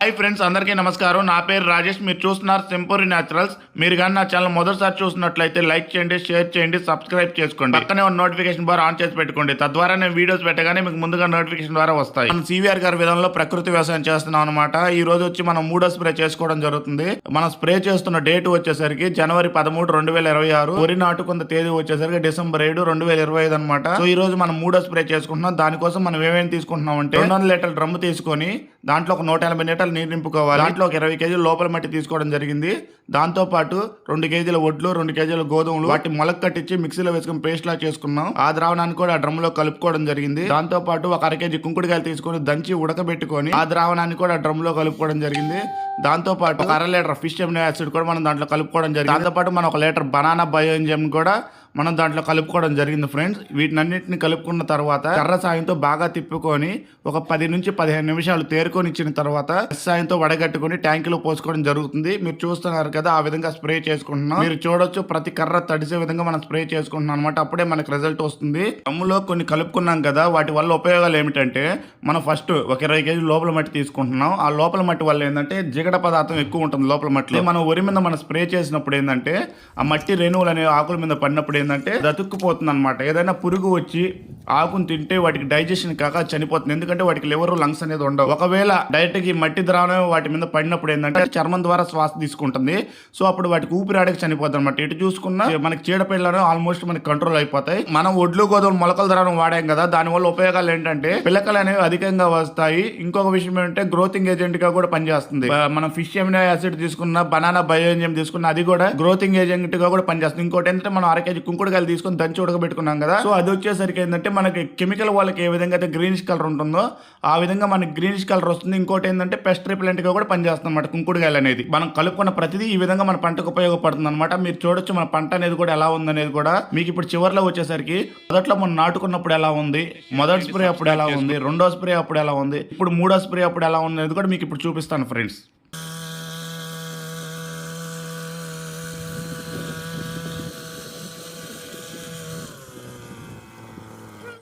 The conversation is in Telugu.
హాయ్ ఫ్రెండ్స్ అందరికీ నమస్కారం. నా పేరు రాజేష్. మీరు చూస్తున్నారు సింపూరి న్యాచురల్స్ మీరు కానీ నా ఛానల్ మొదటిసారి చూసినట్లయితే లైక్ చేయండి షేర్ చేయండి సబ్స్క్రైబ్ చేసుకోండి. పక్కనే ఉన్న నోటిఫికేషన్ బార్ ఆన్ చేసి పెట్టుకోండి. తద్వారా నేను వీడియోస్ పెట్టగానే మీకు ముందుగా నోటిఫికేషన్ ద్వారా వస్తాయి. మనం సివిఆర్ గారి విధానంలో ప్రకృతి వ్యవసాయం చేస్తున్నాం అనమాట ఈ రోజు వచ్చి మనం మూడో స్ప్రే చేసుకోవడం జరుగుతుంది. మనం స్ప్రే చేస్తున్న డేట్ వచ్చేసరికి జనవరి పదమూడు రెండు వేల ఇరవై ఆరు. వరి నాటుకున్న తేదీ వచ్చేసరికి డిసెంబర్ ఏడు రెండు వేల ఇరవై ఐదు అనమాట సో ఈ రోజు మనం మూడో స్ప్రే చేసుకుంటున్నాం. దానికోసం మనం ఏమేమి తీసుకుంటున్నాం అంటే రెండు వందల లీటర్ డ్రమ్ తీసుకొని దాంట్లో ఒక నూట ఎనభై లీటర్లు నీరు నింపుకోవాలి. దాంట్లో ఒక ఇరవై కేజీలు లోపల మట్టి తీసుకోవడం జరిగింది. దాంతో పాటు రెండు కేజీల వడ్లు రెండు కేజీల గోధుమలు వాటి మొలక కట్టించి మిక్సీలో వేసుకుని పేస్ట్ లా చేసుకున్నాం. ఆ ద్రావణాన్ని కూడా ఆ డ్రమ్లో కలుపుకోవడం జరిగింది. దాంతో పాటు ఒక అర కేజీ కుంకుడుకాయలు తీసుకొని దంచి ఉడకబెట్టుకొని ఆ ద్రావణాన్ని కూడా డ్రమ్లో కలుపుకోవడం జరిగింది. దాంతో పాటు ఒక అర లీటర్ ఫిష్ ఎమినో యాసిడ్ కూడా మనం దాంట్లో కలుపుకోవడం జరిగింది. దాంతోపాటు మనం ఒక లీటర్ బనానా బయోఎంజమ్ కూడా మనం దాంట్లో కలుపుకోవడం జరిగింది ఫ్రెండ్స్. వీటినన్నింటిని కలుపుకున్న తర్వాత కర్ర సాయంతో బాగా తిప్పుకొని ఒక పది నుంచి పదిహేను నిమిషాలు తేరుకొని ఇచ్చిన తర్వాత సాయంతో వడగట్టుకొని ట్యాంకులో పోసుకోవడం జరుగుతుంది. మీరు చూస్తున్నారు కదా ఆ విధంగా స్ప్రే చేసుకుంటున్నాం. మీరు చూడొచ్చు ప్రతి కర్ర తడిసే విధంగా మనం స్ప్రే చేసుకుంటున్నాం అనమాట అప్పుడే మనకి రిజల్ట్ వస్తుంది. దమ్ములో కొన్ని కలుపుకున్నాం కదా వాటి వల్ల ఉపయోగాలు ఏమిటంటే మనం ఫస్ట్ ఒక ఇరవై కేజీ లోపల మట్టి తీసుకుంటున్నాం. ఆ లోపల మట్టి వల్ల ఏంటంటే జిగట పదార్థం ఎక్కువ ఉంటుంది లోపల మట్టిలో. మనం వరి మీద మనం స్ప్రే చేసినప్పుడు ఏంటంటే ఆ మట్టి రేణువులు అనే ఆకుల మీద పడినప్పుడు ఏంటంటే దతుక్కుపోతుంది అనమాట ఏదైనా పురుగు వచ్చి ఆకును తింటే వాటికి డైజెషన్ కాక చనిపోతుంది. ఎందుకంటే వాటికి లివర్ లంగ్స్ అనేది ఉండవు. ఒకవేళ డైరెక్ట్గా మట్టి ద్రావణం వాటి మీద పడినప్పుడు ఏంటంటే చర్మం ద్వారా శ్వాస తీసుకుంటుంది. సో అప్పుడు వాటికి ఊపిరాడకి చనిపోతుంది అనమాట ఇటు చూసుకున్నా మనకి చీడపిల్లలు ఆల్మోస్ట్ మనకి కంట్రోల్ అయిపోతాయి. మనం ఒడ్లు గోధుమలు మొలకల ద్రావణం వాడాం కదా దాని వల్ల ఉపయోగాలు ఏంటంటే పిల్లకలు అనేవి అధికంగా వస్తాయి. ఇంకొక విషయం ఏంటంటే గ్రోతింగ్ ఏజెంట్గా కూడా పనిచేస్తుంది. మనం ఫిష్ ఎమినో యాసిడ్ తీసుకున్న బనానా బయోఎంజియం తీసుకున్న అది కూడా గ్రోతింగ్ ఏజెంట్గా కూడా పనిచేస్తుంది. ఇంకోటి ఏంటంటే మనం అర కేజీ కుంకుడుకాయలు తీసుకుని దంచి ఉడకబెట్టుకున్నాం కదా. సో అది వచ్చేసరికి ఏంటంటే మనకి కెమికల్ వాళ్ళకి ఏ విధంగా అయితే గ్రీనిష్ కలర్ ఉంటుందో ఆ విధంగా మనకి గ్రీనిష్ కలర్ వస్తుంది. ఇంకోటి ఏంటంటే పెస్ట్ రిపెలెంట్గా కూడా పనిచేస్తుంది అనమాట కుంకుడుకాయలు అనేది. మనం కలుపుకున్న ప్రతిదీ ఈ విధంగా మన పంటకు ఉపయోగపడుతుంది అనమాట మీరు చూడొచ్చు మన పంట అనేది కూడా ఎలా ఉందనేది కూడా. మీకు ఇప్పుడు చివరిలో వచ్చేసరికి మొదట్లో మనం నాటుకున్నప్పుడు ఎలా ఉంది మొదటి స్ప్రే అప్పుడు ఎలా ఉంది రెండో స్ప్రే అప్పుడు ఎలా ఉంది ఇప్పుడు మూడో స్ప్రే అప్పుడు ఎలా ఉంది అనేది కూడా మీకు ఇప్పుడు చూపిస్తాను ఫ్రెండ్స్